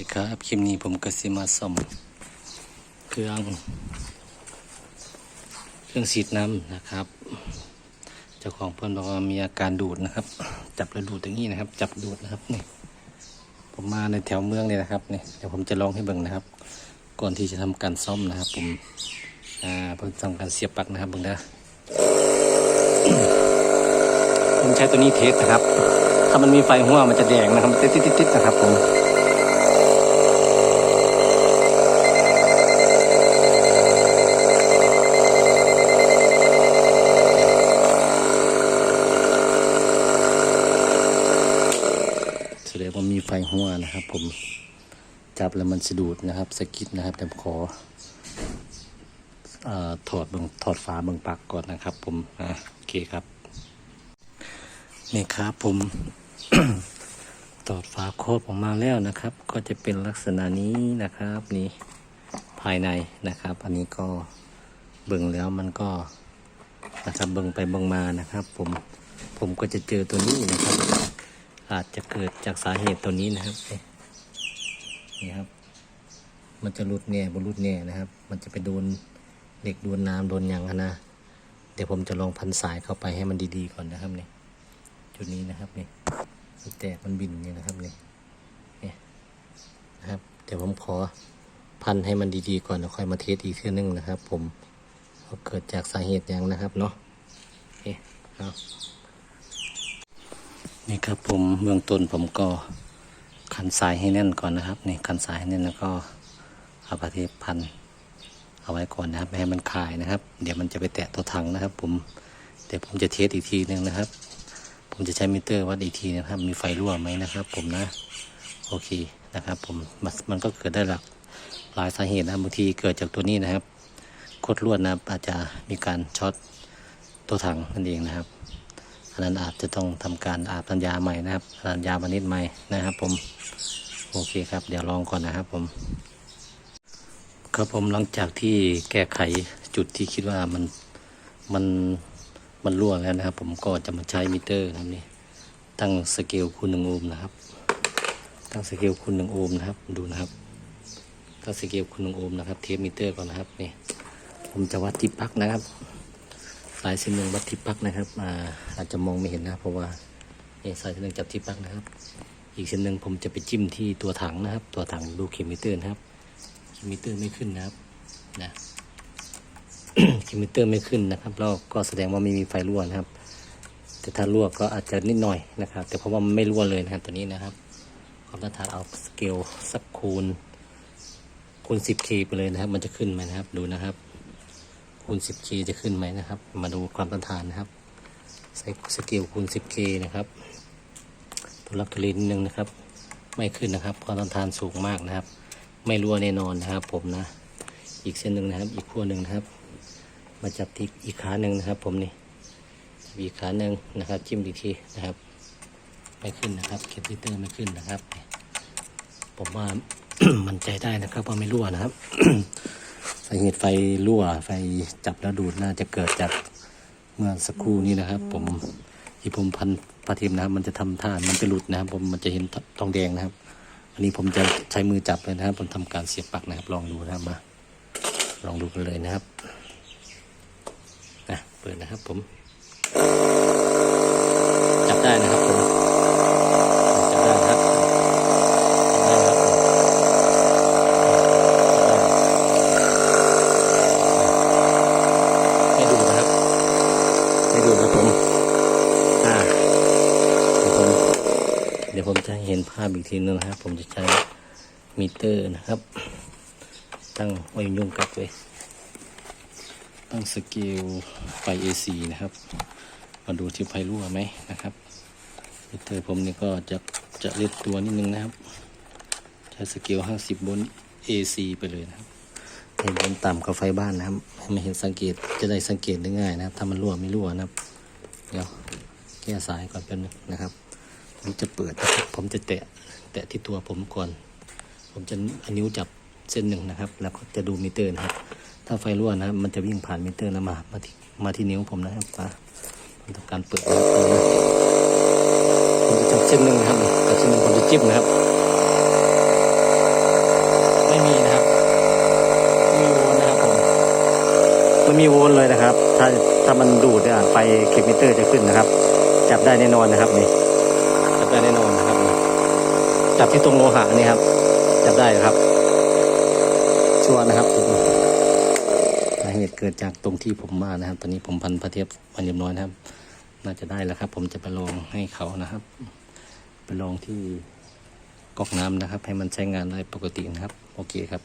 ดีครับคลิปนี้ผมก็สิมาซ่อมเครื่องเครื่องฉีดน้ำนะครับ เจ้าของเพื่อนบอกว่ามีอาการดูดนะครับ จับแล้วดูดอย่างนี้นะครับ จับดูดนะครับนี่ผมมาในแถวเมืองเนี่ยนะครับนี่เดี๋ยวผมจะลองให้เบิ่งนะครับ ก่อนที่จะทำการซ่อมนะครับ ผมอ่าเพิ่งทำการเสียบปลั๊กนะครับเบิ่งนะผมใช้ตัวนี้เทสนะครับ ถ้ามันมีไฟหัวมันจะแดงนะครับติดติดติดๆๆนะครับผม แสดงว่ามีไฟ หัวนะครับ ผมจับแล้วมันสะดุดนะครับสะกิดนะครับแต่ขอถอดบิงถอดฝาเบิงปักก่อนนะครับ ผมอะโอเคครับ นี่ครับผมถอดฝาโครบออกมาแล้วนะครับ ก็จะเป็นลักษณะนี้นะครับนี่ภายในนะครับ อันนี้ก็เบิ่งแล้วมันก็นะครับเบิ่งไปเบิ่งมานะครับ ผมผมก็จะเจอตัวนี้นะครับ อาจจะเกิดจากสาเหตุตัวนี้นะครับนี่ครับ มันจะรุดแน่บรุดแน่ยนะครับ มันจะไปโดนเหล็กโดนน้ำโดนยังนะเดี๋ยวผมจะลองพันสายเข้าไปให้มันดีๆก่อนนะครับเนี่ยจุดนี้นะครับเนี่มันแตกมันบินเนี่ยนะครับเนี่นี่นะครับเดี๋ยวผมขอพันให้มันดีๆก่อนแล้วค่อยมาเทสอีกเทื่อนึงนะครับ ผมว่าเกิดจากสาเหตุยังนะครับเนาะโอเคครับ นี่ครับผมเบื้องต้นผมก็คันสายให้แน่นก่อนนะครับนี่คันสายให้แน่นแล้วก็เอาปฏิพันธ์เอาไว้ก่อนนะครับไม่ให้มันคายนะครับ เดี๋ยวมันจะไปแตะตัวถังนะครับ ผมเดี๋ยวผมจะเทสอีกทีหนึงนะครับ ผมจะใช้มิเตอร์วัดอีกทีนะครับ มีไฟรั่วไหมนะครับ ผมนะโอเคนะครับ ผมมันก็เกิดได้หลากหลายสาเหตุนะบางทีเกิดจากตัวนี้นะครับโคดลวดนะอาจจะมีการช็อตตัวถังนั่นเองนะครับ อันนั้นอาจจะต้องทำการอาบน้ำยาใหม่นะครับน้ำยาบานิดใหม่นะครับ ผมโอเคครับ เดี๋ยวลองก่อนนะครับผม ครับผมหลังจากที่แก้ไขจุดที่คิดว่ามันมันมันรั่วแล้วนะครับ ผมก็จะมาใช้มิเตอร์ครับนี่ตั้งสเกลคูณหนึ่งโอห์มนะครับ ตั้งสเกลคูณหนึ่งโอห์มนะครับดูนะครับตั้งสเกลคูณหนึ่งโอห์มนะครับ เทปมิเตอร์ก่อนนะครับนี่ผมจะวัดที่ปลั๊กนะครับ สายสีหนึ่งวัดที่ปลั๊กนะครับอาอาจจะมองไม่เห็นนะ เพราะว่านี่สายสีหนึ่งจับที่ปลั๊กนะครับ อีกเส้นหนึ่งผมจะไปจิ้มที่ตัวถังนะครับ ตัวถังดูเข็มมิเตอร์นะครับเข็มมิเตอร์ไม่ขึ้นนะครับนะเข็มมิเตอร์ไม่ขึ้นนะครับแล้วก็แสดงว่าไม่มีไฟรั่วนะครับ แต่ถ้ารั่วก็อาจจะนิดหน่อยนะครับ แต่เพราะว่ามันไม่รั่วเลยนะครับตัวนี้นะครับความต้านทานเอาสเกลสักคูณคูณ 10K ไปเลยนะครับ มันจะขึ้นไหมนะครับ ดูนะครับ คูณ 10K จะขึ้นไหมนะครับ มาดูความต้านทานนะครับใส่สเกลคูณ 10K นะครับทุลักทุเลนิดนึงนะครับ ไม่ขึ้นนะครับ ความต้านทานสูงมากนะครับ ไม่รั่วแน่นอนนะครับ ผมนะ อีกเส้นหนึ่งนะครับ อีกขั้วหนึ่งนะครับ มาจับที่อีกขาหนึ่งนะครับ ผมนี่อีกขาหนึ่งนะครับ จิ้มอีกทีนะครับ ไม่ขึ้นนะครับเข็มพิเตอร์ไม่ขึ้นนะครับ ผมว่ามันใจได้นะครับว่าไม่รั่วนะครับ สาเหตุไฟรั่วไฟจับแล้วดูดน่าจะเกิดจากเมื่อสักครู่นี้นะครับ ผมที่ผมพันพาเทียมนะครับ มันจะทำท่ามันจะหลุดนะครับ ผมมันจะเห็นทองแดงนะครับ อันนี้ผมจะใช้มือจับเลยนะครับ ผมทำการเสียบปลักนะครับ ลองดูนะครับมา ลองดูกันเลยนะครับนะเปิดนะครับผม จับได้นะครับผมจับได้นะครับจับได้นะครับ ไม่ดูนะครับ ไม่ดูนะผม อ่า เดี๋ยวผม เดี๋ยวผมจะให้ เห็นภาพอีกทีนึงนะครับ ผมจะใช้มิเตอร์นะครับ ตั้งไว้ยุ่งกักไว้ตั้งสเกลไฟ AC นะครับ มาดูที่ไฟรั่วไหมนะครับ มิเตอร์ผมนี่ก็จะจะเล็กตัวนิดนึงนะครับ ใช้สเกล50บน AC ไปเลยนะครับเห็นมันต่ำกว่าไฟบ้านนะครับไม่เห็นสังเกตจะได้สังเกตได้ง่ายนะครับ ถ้ามันรั่วไม่รั่วนะครับ เดี๋ยวแก้สายก่อนเป็นนะครับ ผมจะเปิด ผมจะแตะ แตะที่ตัวผมก่อน ผมจะอานิ้วจับเส้นหนึ่งนะครับ แล้วก็จะดูมิเตอร์นะครับ ถ้าไฟรั่วนะ มันจะวิ่งผ่านมิเตอร์แล้วมา มาที่มาที่นิ้วผมนะครับมาผมทำการเปิดนะครับผมจะจับเส้นหนึ่งนะครับจับเส้นหนึ่งผมจะจิ้มนะครับ ไม่มีนะครับ ไม่มีโวลนะครับผมไม่มีโวลเลยนะครับ ถ้าถ้ามันดูดเนี่ยไฟเข็มมิเตอร์จะขึ้นนะครับ จับได้แน่นอนนะครับนี่ ได้แน่นอนนะครับ จับที่ตรงโลหะนี่ครับ จับได้ครับชัวนะครับผมสาเหตุเกิดจากตรงที่ผมมานะครับ ตอนนี้ผมพันพระเทียบมันเรียบร้อยนะครับ น่าจะได้แล้วครับ ผมจะไปลองให้เขานะครับ ไปลองที่ก๊อกน้ำนะครับ ให้มันใช้งานได้ปกตินะครับ โอเคครับ